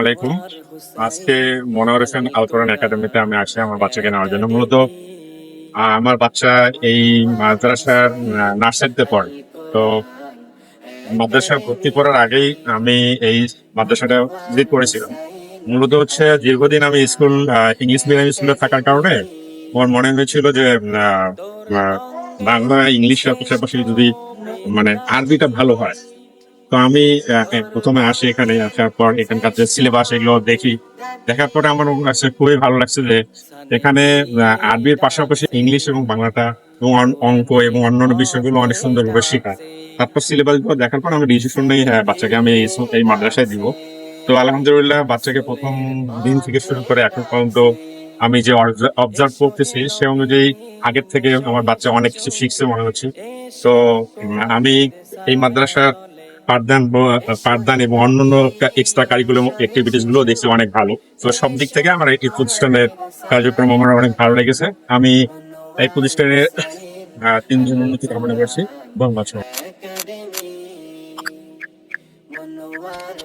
আলাইকুম। আজকে মনোয়ার হোসেন একাডেমিতে আমি আসি আমার জন্য। মূলত আমার বাচ্চা এই মাদ্রাসার নার্সারিতে পড়ে। তো মাদ্রাসা ভর্তি করার আগেই আমি এই মাদ্রাসাটা ভিজিট করেছিলাম। মূলত হচ্ছে দীর্ঘদিন আমি স্কুল ইংলিশ মিডিয়াম স্কুলে থাকার কারণে আমার মনে হয়েছিল যে বাংলা ইংলিশের পাশাপাশি যদি মানে আরবিটা ভালো হয় তো আমি প্রথমে আসি এখানে, আসার পর এখানকার যে সিলেবাস এগুলো দেখি। দেখার পরে আমার কাছে খুবই ভালো লাগছে যে এখানে আরবির পাশাপাশি ইংলিশ এবং বাংলাটা এবং অঙ্ক এবং অন্যান্য বিষয়গুলো অনেক সুন্দরভাবে শেখায়। তারপর সিলেবাসগুলো দেখার পর আমি ডিসিশন নেই হ্যাঁ বাচ্চাকে আমি এই মাদ্রাসায় দিব। তো আলহামদুলিল্লাহ বাচ্চাকে প্রথম দিন থেকে শুরু করে এখন পর্যন্ত আমি যে অবজার্ভ করতেছি, সে অনুযায়ী আগের থেকে আমার বাচ্চা অনেক কিছু শিখছে মনে হচ্ছে। তো আমি এই মাদ্রাসার পাঠদান পাঠদান এবং অন্যান্য এক্সট্রা কারিকুলাম অ্যাক্টিভিটিসগুলো দেখছি অনেক ভালো। তো সব দিক থেকে আমার এই প্রতিষ্ঠানের কার্যক্রম আমার অনেক ভালো লেগেছে। আমি এই প্রতিষ্ঠানের তিনজন উন্নতি কামনা করছি। ধন্যবাদ